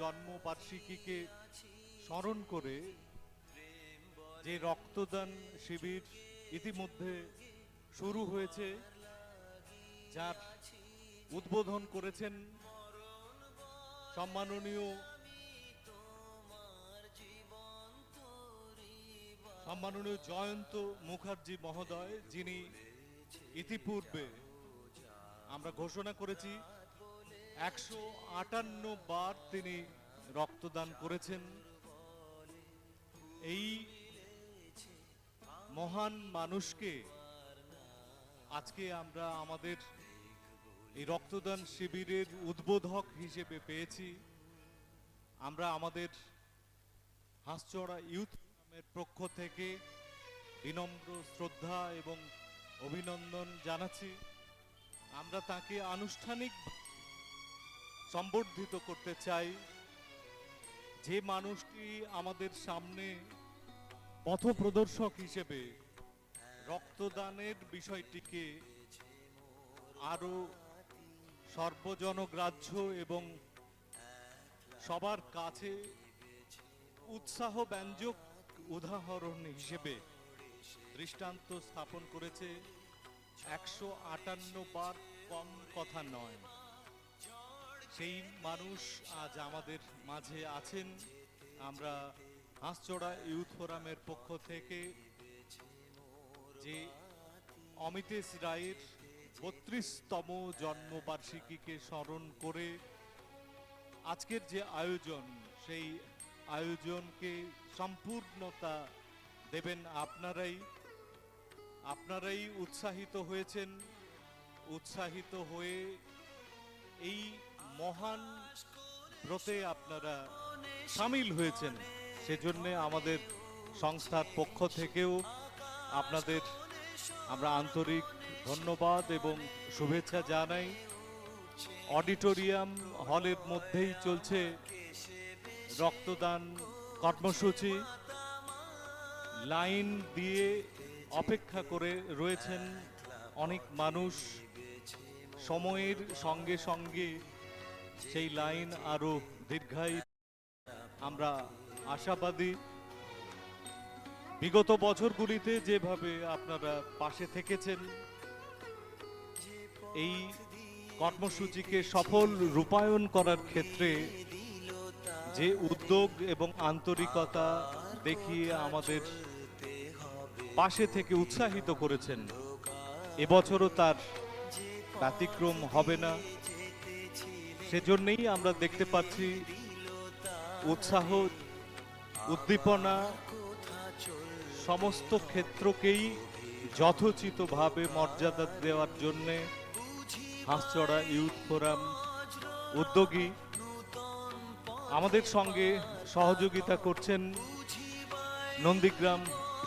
জন্মবার্ষিকীকে স্মরণ করে যে রক্তদান শিবির ইতিমধ্যে শুরু হয়েছে, যার উদ্বোধন করেছেন সম্মাননীয় সম্মাননীয় জয়ন্ত মুখার্জি মহোদয়, যিনি ইতিপূর্বে আমরা ঘোষণা করেছি একশো আটান্ন বার তিনি রক্তদান করেছেন। এই মহান মানুষকে আজকে আমরা আমাদের এই রক্তদান শিবিরের উদ্বোধক হিসেবে পেয়েছি। আমরা আমাদের হাঁসচড়া ইউথ পক্ষ থেকে বিনম্র শ্রদ্ধা এবং অভিনন্দন জানাচ্ছি। আমরা তাকে আনুষ্ঠানিক সম্বর্ধিত করতে চাই। যে মানুষটি আমাদের সামনে পথপ্রদর্শক হিসেবে রক্তদানের বিষয়টিকে আরও সর্বজনগ্রাহ্য এবং সবার কাছে উৎসাহ ব্যঞ্জক উদাহরণ হিসেবে দৃষ্টান্ত স্থাপন করেছে। একশো আটান্ন বার কম কথা নয়। সেই মানুষ আজ আমাদের মাঝে আছেন। আমরা হাঁসচড়া ইউথ ফোরামের পক্ষ থেকে যে অমিতেশ রায়ের বত্রিশতম জন্মবার্ষিকীকে স্মরণ করে আজকের যে আয়োজন, সেই আয়োজনকে সম্পূর্ণতা দেবেন আপনারাই। আপনারাই উৎসাহিত হয়েছেন। উৎসাহিত হয়ে এই মহান ব্রতে আপনারা সামিল হয়েছেন। সেজন্য আমাদের সংস্থার পক্ষ থেকেও আপনাদের আমরা আন্তরিক ধন্যবাদ এবং শুভেচ্ছা জানাই। অডিটোরিয়াম হলের মধ্যেই চলছে রক্তদান কর্মসূচি। লাইন দিয়ে অপেক্ষা করে রয়েছেন অনেক মানুষ। সময়ের সঙ্গে সঙ্গে সেই লাইন আরও দীর্ঘায়িত আমরা আশাবাদী। বিগত বছরগুলিতে যেভাবে আপনারা পাশে থেকেছেন, এই কর্মসূচিকে সফল রূপায়ণ করার ক্ষেত্রে যে উদ্যোগ এবং আন্তরিকতা দেখিয়ে আমাদের পাশে থেকে উৎসাহিত করেছেন, এবছরও তার ব্যতিক্রম হবে না। সেজন্যই আমরা দেখতে পাচ্ছি উৎসাহ, উদ্দীপনা, সমস্ত ক্ষেত্রকেই যথোচিতভাবে মর্যাদা দেওয়ার জন্যে হাঁসচড়া ইউথ ফোরাম উদ্যোগী। আমাদের সঙ্গে সহযোগিতা করছেন নন্দীগ্রাম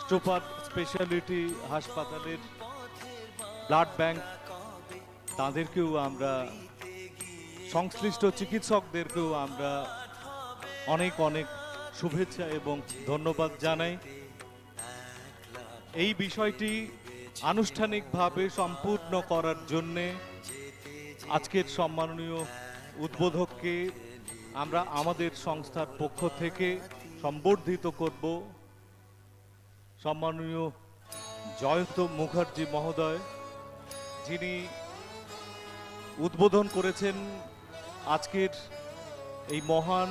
সুপার স্পেশালিটি হাসপাতালের ব্লাড ব্যাংক। তাদেরকেও আমরা সংশ্লিষ্ট চিকিৎসকদেরকেও আমরা অনেক অনেক শুভেচ্ছা এবং ধন্যবাদ জানাই। এই বিষয়টি আনুষ্ঠানিকভাবে সম্পূর্ণ করার জন্যে আজকের সম্মাননীয় উদ্বোধককে আমরা আমাদের সংস্থার পক্ষ থেকে সম্বর্ধিত করব। সম্মাননীয় জয়ন্ত মুখার্জি মহোদয়, যিনি উদ্বোধন করেছেন আজকের এই মহান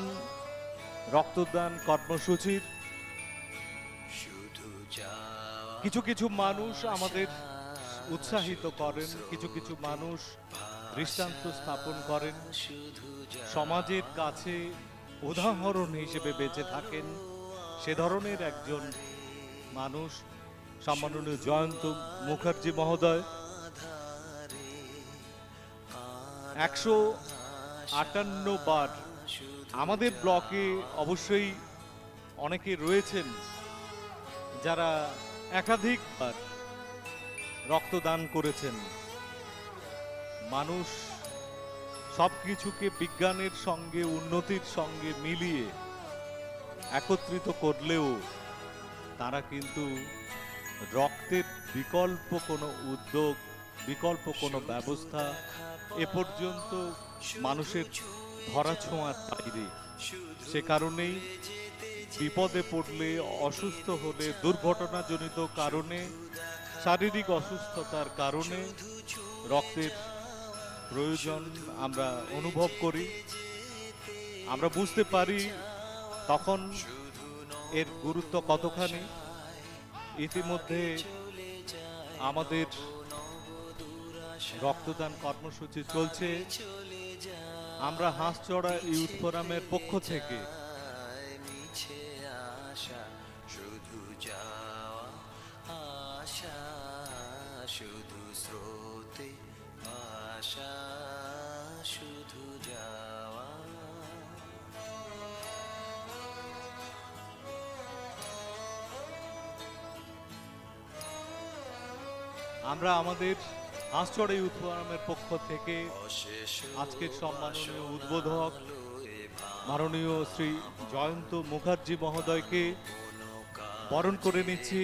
রক্তদান কর্মসূচির কিছু কিছু মানুষ আমাদের উৎসাহিত করেন, কিছু কিছু মানুষ দৃষ্টান্ত স্থাপন করেন, সমাজের কাছে উদাহরণ হিসেবে বেঁচে থাকেন। সে ধরনের একজন মানুষ সম্মাননীয় জয়ন্ত মুখার্জি মহোদয়। একশো আটান্ন বার। আমাদের ব্লকে অবশ্যই অনেকে রয়েছেন যারা একাধিকবার রক্তদান করেছেন। মানুষ সব কিছুকে বিজ্ঞানের সঙ্গে, উন্নতির সঙ্গে মিলিয়ে একত্রিত করলেও তারা কিন্তু রক্তের বিকল্প কোনো উদ্যোগ, বিকল্প কোনো ব্যবস্থা এ পর্যন্ত মানুষের ধরা ধরাছোঁয়ার বাইরে সে কারণেই বিপদে পড়লে, অসুস্থ হলে, দুর্ঘটনাজনিত কারণে, শারীরিক অসুস্থতার কারণে রক্তের প্রয়োজন আমরা অনুভব করি। আমরা বুঝতে পারি তখন এর গুরুত্ব কতখানি। ইতিমধ্যে আমাদের রক্তদান কর্মসূচি চলছে। আমরা হাঁসচড়া ইউথ ফোরামের পক্ষ থেকে শুধু স্রোতে আশা শুধু যাওয়া আমরা আমাদের হাঁসচড়া ইউথ পক্ষ থেকে আজকের সম্মাননীয় উদ্বোধক মাননীয় শ্রী জয়ন্ত মুখার্জি মহোদয়কে বরণ করে নিচ্ছি।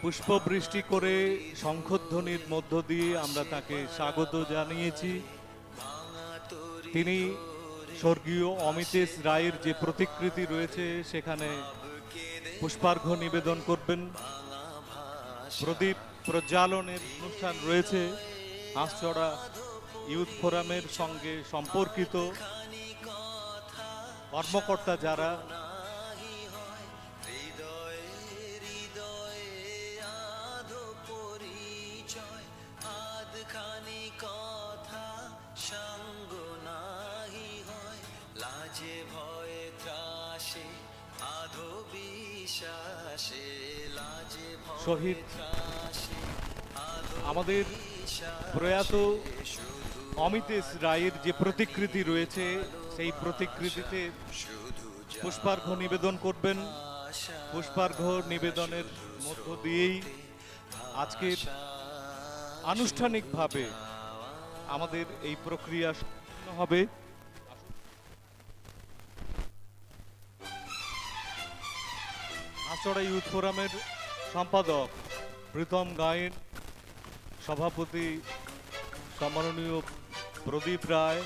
পুষ্পবৃষ্টি করে শঙ্খধ্বনির মধ্য দিয়ে আমরা তাকে স্বাগত জানিয়েছি। তিনি স্বর্গীয় অমিতেশ রায়ের যে প্রতিকৃতি রয়েছে, সেখানে পুষ্পার্ঘ নিবেদন করবেন। প্রদীপ প্রজ্বালনের অনুষ্ঠান রয়েছে। হাঁসচড়া ইউথ ফোরামের সঙ্গে সম্পর্কিত কর্মকর্তা যারা শহীদ আমাদের প্রয়াত অমিতেশ রায়ের যে প্রতিকৃতি রয়েছে সেই প্রতিকৃতিতে পুষ্পার্ঘ নিবেদন করবেন। পুষ্পার্ঘ নিবেদনের মধ্য দিয়েই আজকের আনুষ্ঠানিকভাবে আমাদের এই প্রক্রিয়া সম্পন্ন হবে। আচড়া ইউথ ফোরামের সম্পাদক, প্রীতম গায়েন সভাপতি সম্মাননীয় প্রদীপ রায়,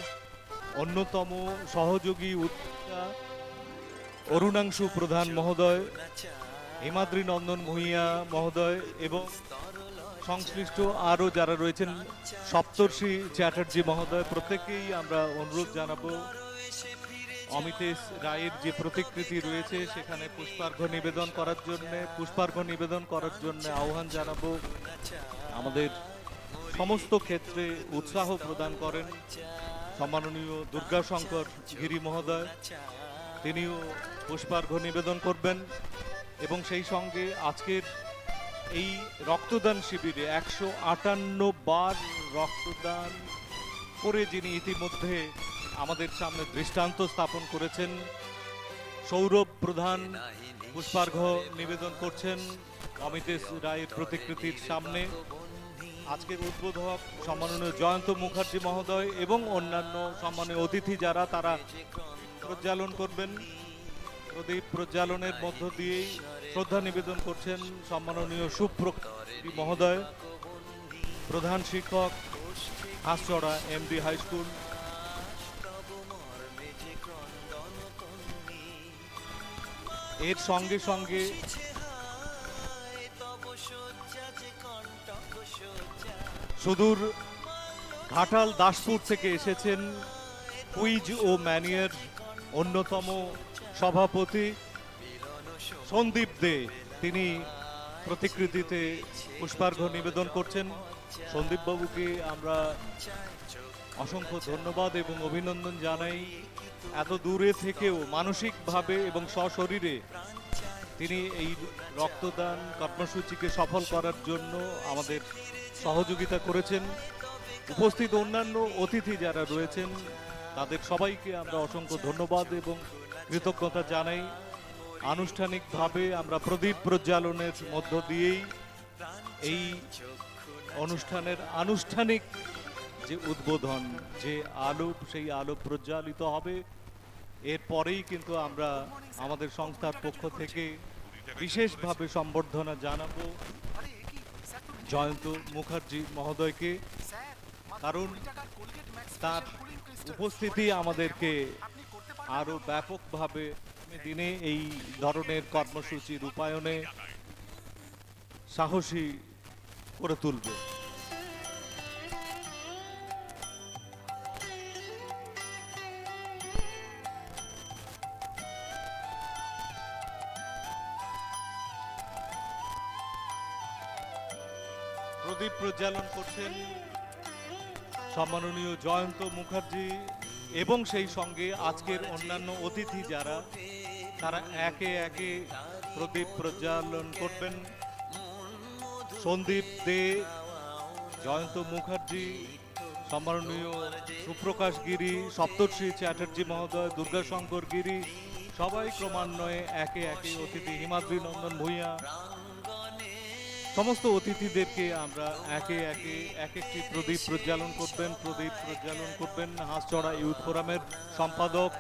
অন্যতম সহযোগী উদ্যোক্তা অরুণাংশু প্রধান মহোদয়, হিমাদ্রি নন্দন ভূঁইয়া মহোদয় এবং সংশ্লিষ্ট আরও যারা রয়েছেন, সপ্তর্ষি চ্যাটার্জি মহোদয় প্রত্যেকেই আমরা অনুরোধ জানাব। অমিতেশ রায়ের যে প্রতিকৃতি রয়েছে, সেখানে পুষ্পার্ঘ নিবেদন করার জন্য, পুষ্পার্ঘ নিবেদন করার জন্য আহ্বান জানাব। আমাদের সমস্ত ক্ষেত্রে উৎসাহ প্রদান করেন সম্মাননীয় দুর্গাশঙ্কর গিরি মহোদয়। তিনিও পুষ্পার্ঘ নিবেদন করবেন এবং সেই সঙ্গে আজকের এই রক্তদান শিবিরে একশো আটান্ন বার রক্তদান করে যিনি ইতিমধ্যে আমাদের সামনে দৃষ্টান্ত স্থাপন করেছেন। সৌরভ প্রধান পুষ্পার্ঘ নিবেদন করছেন অমিতেশ রায়ের প্রতিকৃতির সামনে। আজকের উদ্বোধক সম্মাননীয় জয়ন্ত মুখার্জি মহোদয় এবং অন্যান্য সম্মানীয় অতিথি যারা, তারা প্রজ্বালন করবেন। প্রদীপ প্রজ্বালনের মধ্য দিয়েই শ্রদ্ধা নিবেদন করছেন সম্মাননীয় সুপ্রকৃতি মহোদয়, প্রধান শিক্ষক হাঁসচড়া এমডি হাই স্কুল এর সঙ্গে সঙ্গে সুদূর ঘাটাল, দাসপুর থেকে এসেছেন কুইজ ও ম্যানিয়ার অন্যতম সভাপতি সন্দীপ দে। তিনি প্রতিকৃতিতে পুষ্পার্ঘ নিবেদন করছেন। সন্দীপ বাবুকে আমরা অসংখ্য ধন্যবাদ এবং অভিনন্দন জানাই। এত দূরে থেকেও মানসিকভাবে এবং সশরীরে তিনি এই রক্তদান কর্মসূচিকে সফল করার জন্য আমাদের সহযোগিতা করেছেন। উপস্থিত অন্যান্য অতিথি যারা রয়েছেন, তাদের সবাইকে আমরা অসংখ্য ধন্যবাদ এবং কৃতজ্ঞতা জানাই। আনুষ্ঠানিকভাবে আমরা প্রদীপ প্রজ্বালনের মধ্য দিয়েই এই অনুষ্ঠানের আনুষ্ঠানিক যে উদ্বোধন, যে আলো সেই আলো প্রজ্বালিত হবে। এরপরেই কিন্তু আমরা আমাদের সংস্থার পক্ষ থেকে বিশেষভাবে সম্বর্ধনা জানাব জয়ন্ত মুখার্জি মহোদয়কে। কারণ তার উপস্থিতি আমাদেরকে আরও ব্যাপকভাবে দিনে এই ধরনের কর্মসূচি রূপায়ণে সাহসী করে তুলবে। প্রজ্বালন করছেন সম্মাননীয় জয়ন্ত মুখার্জি এবং সেই সঙ্গে আজকের অন্যান্য অতিথি যারা, তারা একে একে প্রদীপ প্রজ্বালন করবেন। সন্দীপ দে, জয়ন্ত মুখার্জি, সম্মাননীয় সুপ্রকাশ গিরি, সপ্তর্ষি চ্যাটার্জি মহোদয়, দুর্গাশঙ্কর গিরি, সবাই ক্রমান্বয়ে একে একে অতিথি হিমাদ্রি নন্দন ভূঁইয়া সমস্ত অতিথিদেরকে আমরা একে একে, এক একটি প্রদীপ প্রজ্বালন করবেন, প্রদীপ প্রজ্বালন করবেন হাঁসচড়া ইউথ ফোরামের সম্পাদক।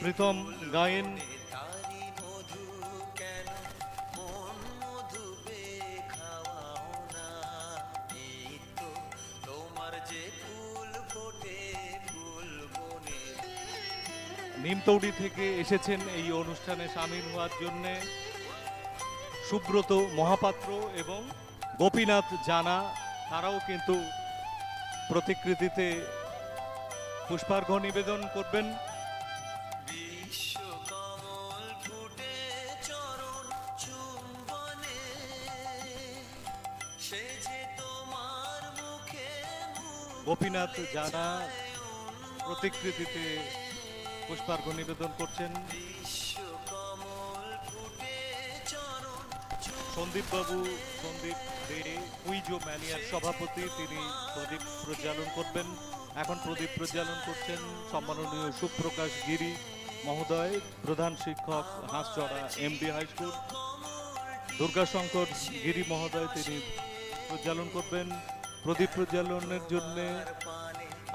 প্রীতম গায়েন নিমতৌড়ি থেকে এসেছেন এই অনুষ্ঠানে সামিল হওয়ার জন্য সুব্রত মহাপাত্র এবং গোপীনাথ জানা তারাও কিন্তু প্রতিকৃতিতে পুষ্পার্ঘ নিবেদন করবেন। গোপীনাথ জানা প্রতিকৃতিতে পুষ্পার্ঘ্য নিবেদন করছেন সন্দীপ বাবু সন্দীপ দে কুইজো ম্যানিয়ার সভাপতি, তিনি প্রদীপ প্রজ্বালন করবেন। এখন প্রদীপ প্রজ্বালন করছেন সম্মাননীয় সুপ্রকাশ গিরি মহোদয়, প্রধান শিক্ষক হাঁসচড়া MD high school. Durgashankar Giri মহোদয়, তিনি প্রজ্বালন করবেন। প্রদীপ প্রজ্বালনের জন্য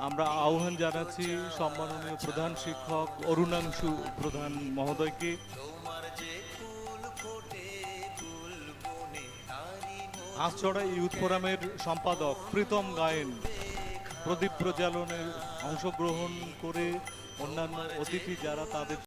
আমরা আহ্বান জানাচ্ছি সম্মাননীয় প্রধান শিক্ষক অরুণাংশু প্রধান মহোদয়কে। হাঁসছড়া ইউথ ফোরামের সম্পাদক প্রীতম গায়েন প্রদীপ প্রজ্বালনের অংশগ্রহণ করে অন্যান্য অতিথি যারা তাদের